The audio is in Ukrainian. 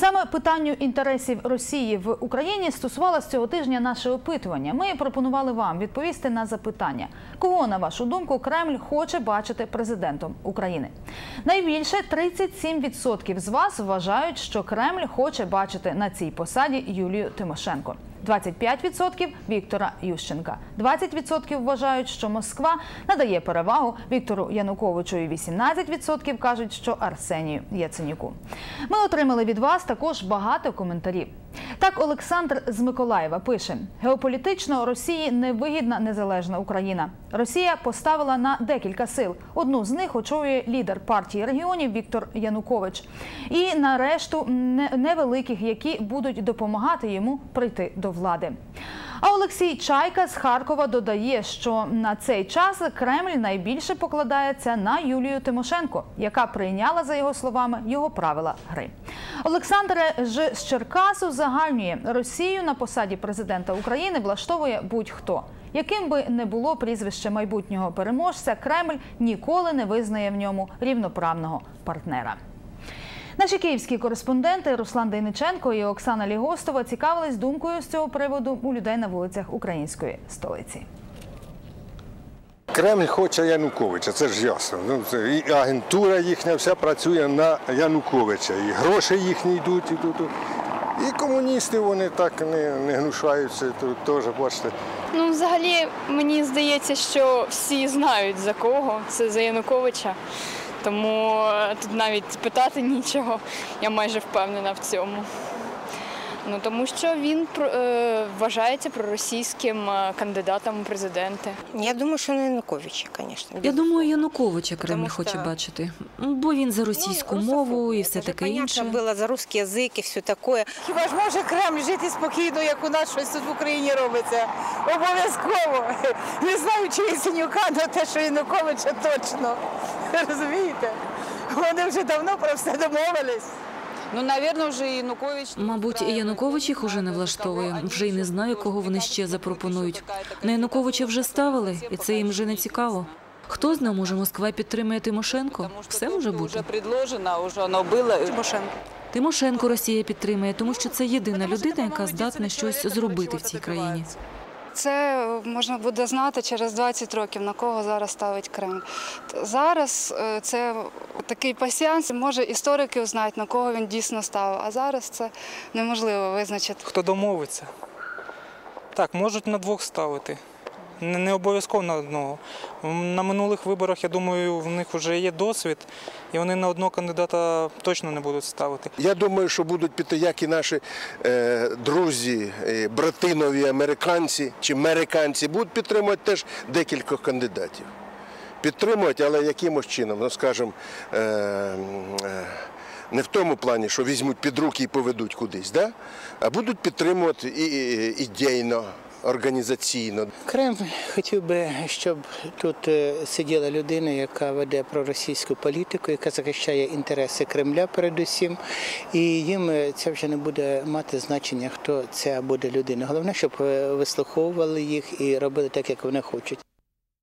Саме питанню інтересів Росії в Україні стосувалося цього тижня наше опитування. Ми пропонували вам відповісти на запитання, кого на вашу думку Кремль хоче бачити президентом України. Найбільше 37% з вас вважають, що Кремль хоче бачити на цій посаді Юлію Тимошенко. 25% – Віктора Ющенка. 20% вважають, що Москва надає перевагу Віктору Януковичу і 18% кажуть, що Арсенію Яценюку. Ми отримали від вас також багато коментарів. Так, Олександр з Миколаєва пише: геополітично Росії невигідна незалежна Україна. Росія поставила на декілька сил. Одну з них очолює лідер партії регіонів Віктор Янукович. І на решту не- невеликих, які будуть допомагати йому прийти до влади. А Олексій Чайка з Харкова додає, що на цей час Кремль найбільше покладається на Юлію Тимошенко, яка прийняла, за його словами, його правила гри. Олександр Ж. з Черкасу загальнює Росію на посаді президента України влаштовує будь-хто. Яким би не було прізвище майбутнього переможця, Кремль ніколи не визнає в ньому рівноправного партнера. Наші київські кореспонденти Руслан Дейниченко і Оксана Лігостова цікавились думкою з цього приводу у людей на вулицях української столиці. Кремль хоче Януковича, це ж ясно. Ну, і агентура їхня вся працює на Януковича. І гроші їхні йдуть. І, тут. і комуністи вони так не, не гнушаються, тут теж бачите. Ну, взагалі, мені здається, що всі знають за кого. Це за Януковича. Тому е, тут навіть питати нічого. Я майже впевнена в цьому. Ну тому що він е, вважається проросійським е, кандидатом у президенти. Я думаю, що на Януковича, звісно. Я думаю, Януковича Кремль Тому хоче що- бачити, бо він за російську Ну, мову і все таке понятно інше. було за русський язик і все таке. Хіба ж може Кремль жити спокійно, як у нас щось тут в Україні робиться? Обов'язково. Не знаю, чи Ясенюка, але те, що Януковича точно. Розумієте? Вони вже давно про все домовились. Ну, напевно, вже Янукович... Мабуть, і Янукович їх уже не влаштовує. Вже й не знаю, кого вони ще запропонують. На Януковича вже ставили, і це їм вже не цікаво. Хто знає, може Москва підтримує Тимошенко? Все може Вже бути. предложено, вже воно було. Тимошенко Росія підтримує, тому що це єдина людина, яка здатна щось зробити в цій країні. Це можна буде знати через 20 років, на кого зараз ставить Кремль. Зараз е, це такий пасіанс, може історики знають, на кого він дійсно ставив, а зараз це неможливо визначити. Хто домовиться? Так, можуть на двох ставити. Не, обов'язково на одного. На минулих виборах, я думаю, в них вже є досвід, і вони на одного кандидата точно не будуть ставити. Я думаю, що будуть піти, як і наші е, друзі, е, братинові американці чи американці, будуть підтримувати теж декілька кандидатів. Підтримують, але якимось чином, ну скажімо, е, е, не в тому плані, що візьмуть під руки і поведуть кудись, да? а будуть підтримувати і, і, ідейно, організаційно. Кремль хотів би, щоб тут е, сиділа людина, яка веде проросійську політику, яка захищає інтереси Кремля передусім. І їм е, це вже не буде мати значення, хто це буде людина. Головне, щоб е, вислуховували їх і робили так, як вони хочуть.